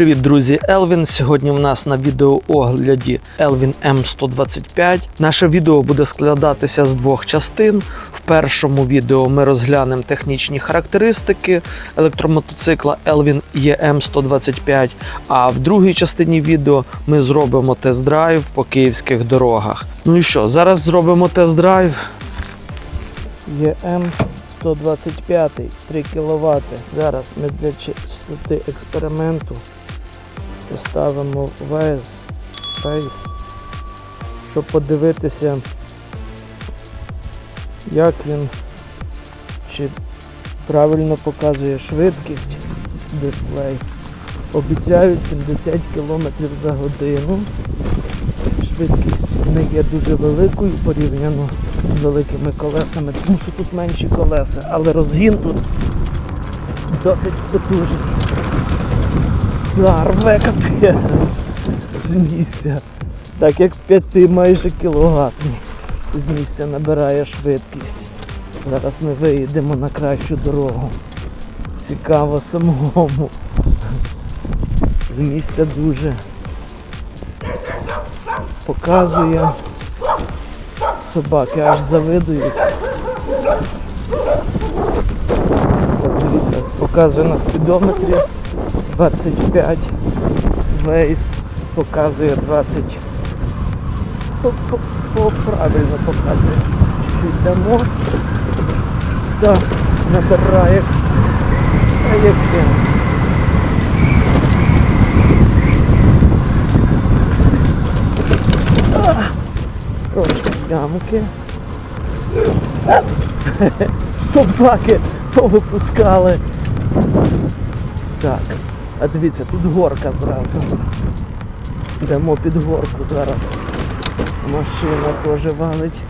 Привіт, друзі! Елвін. Сьогодні в нас на відеоогляді Elvin M125. Наше відео буде складатися з двох частин. В першому відео ми розглянемо технічні характеристики електромотоцикла Elvin EM125. А в другій частині відео ми зробимо тест-драйв по київських дорогах. Ну і що, зараз зробимо тест-драйв. EM 125 3 кВт. Зараз ми для чистоти експерименту поставимо вес, вес, щоб подивитися, як він чи правильно показує швидкість дисплей. Обіцяють 70 км за годину. Швидкість не є дуже великою порівняно з великими колесами, тому що тут менші колеса, але розгін тут досить потужний. Да, рве капець з місця. Так як 5 майже кіловатний з місця набирає швидкість. Зараз ми виїдемо на кращу дорогу. Цікаво самому. З місця дуже показує. Собаки аж завидують. Дивіться, показує на спідометрі 25. Вейс показує 20. По- по- по- Правильно показує. Чуть-чуть дамо. Так, набирає. А яке? Трошки ямки. Собаки повипускали. Так, а дивіться, тут горка зразу. Йдемо під горку зараз. Машина теж валить.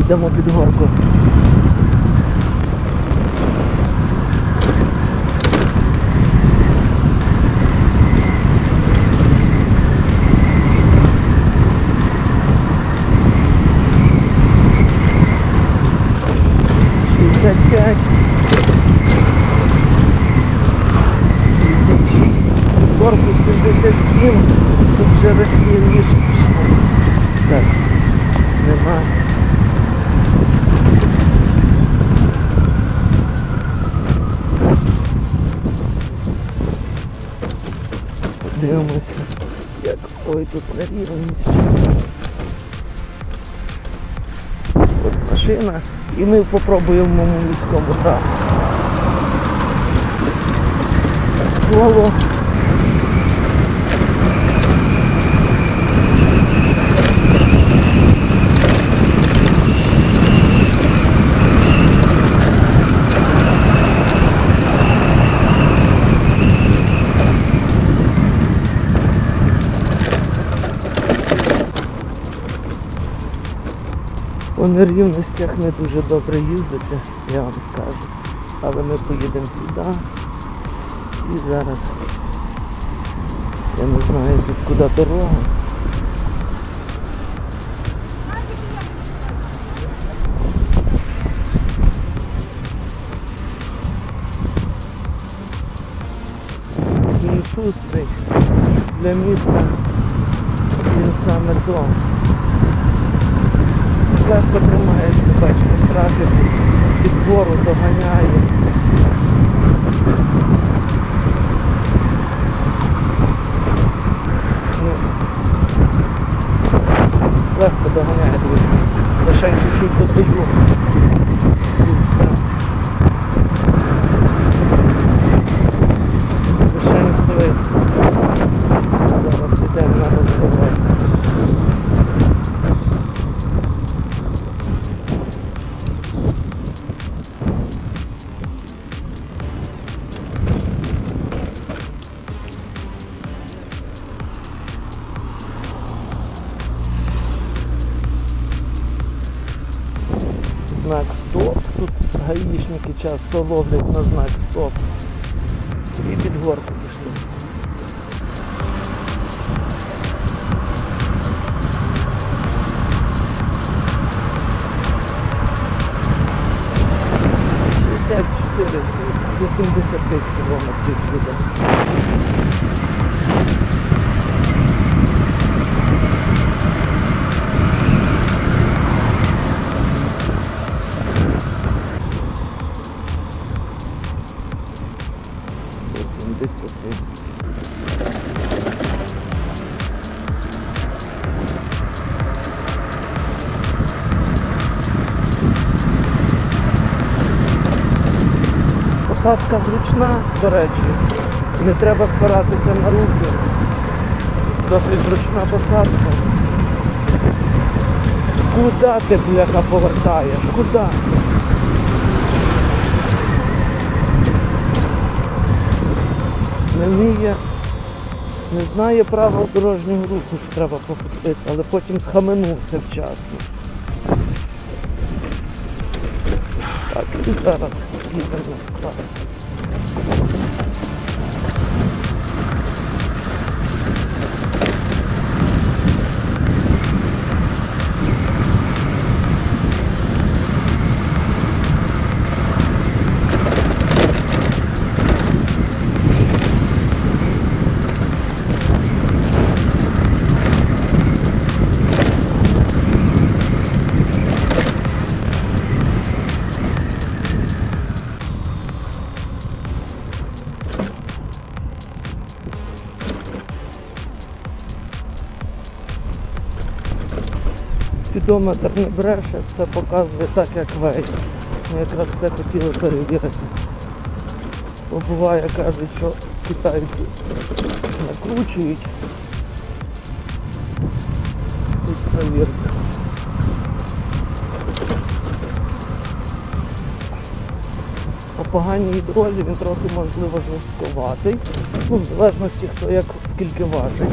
Йдемо під горку. Корпус 77. Тут вже рівніше пішло. Так. Нема. Дивимося. Як ой тут нерівність. От машина. І ми попробуємо міському так. Коло. По нерівностях не дуже добре їздити, я вам скажу. Але ми поїдемо сюди. І зараз я не знаю тут куди дорога. Шустрий для міста. Він саме то. Легко тримається, бачите, трафік під гору доганяє. Ну, легко доганяє, дивіться. Лише чуть-чуть додаю. Гаїшники часто ловлять на знак стоп. І під горку пішли. Шістдесят чотири до 70 кілометрів буде. Посадка зручна, до речі. Не треба спиратися на руки. Досить зручна посадка. Куда ти, бляха, повертаєш? Куда? Не вміє, не знає правил дорожнього руху, що треба пропустити, але потім схаменувся вчасно. Так, і зараз їдемо на Спідометр не бреше, все показує так, як весь. Ми якраз це хотіли перевірити. Бо буває, кажуть, що китайці накручують. Тут все вірно. По поганій дорозі він трохи можливо жорстковатий. Ну, в залежності хто як скільки важить.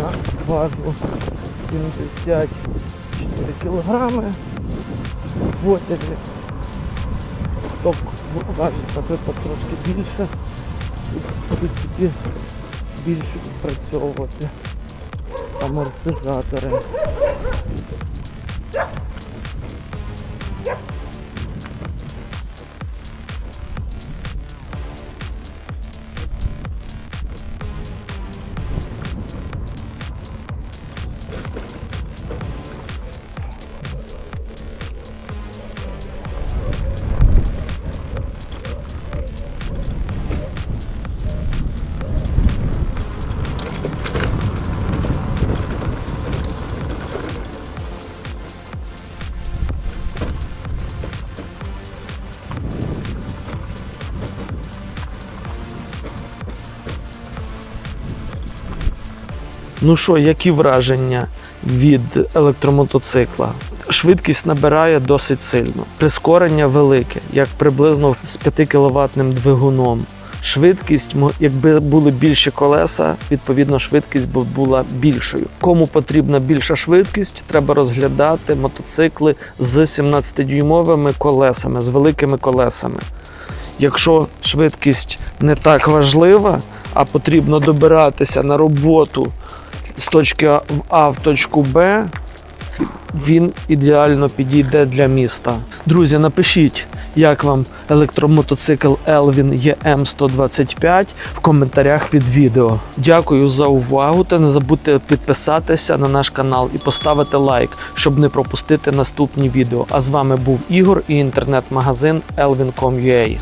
Я важу 74 кілограми. В отязі. Хто важить, наприклад, трошки більше. Тут тоді більше відпрацьовувати амортизатори. Ну що, які враження від електромотоцикла? Швидкість набирає досить сильно. Прискорення велике, як приблизно з 5 кВт двигуном. Швидкість, якби були більші колеса, відповідно, швидкість би була більшою. Кому потрібна більша швидкість, треба розглядати мотоцикли з 17-дюймовими колесами, з великими колесами. Якщо швидкість не так важлива, а потрібно добиратися на роботу з точки А в точку Б, він ідеально підійде для міста. Друзі, напишіть, як вам електромотоцикл Elvin EM125 в коментарях під відео. Дякую за увагу та не забудьте підписатися на наш канал і поставити лайк, щоб не пропустити наступні відео. А з вами був Ігор і інтернет-магазин elvin.com.ua.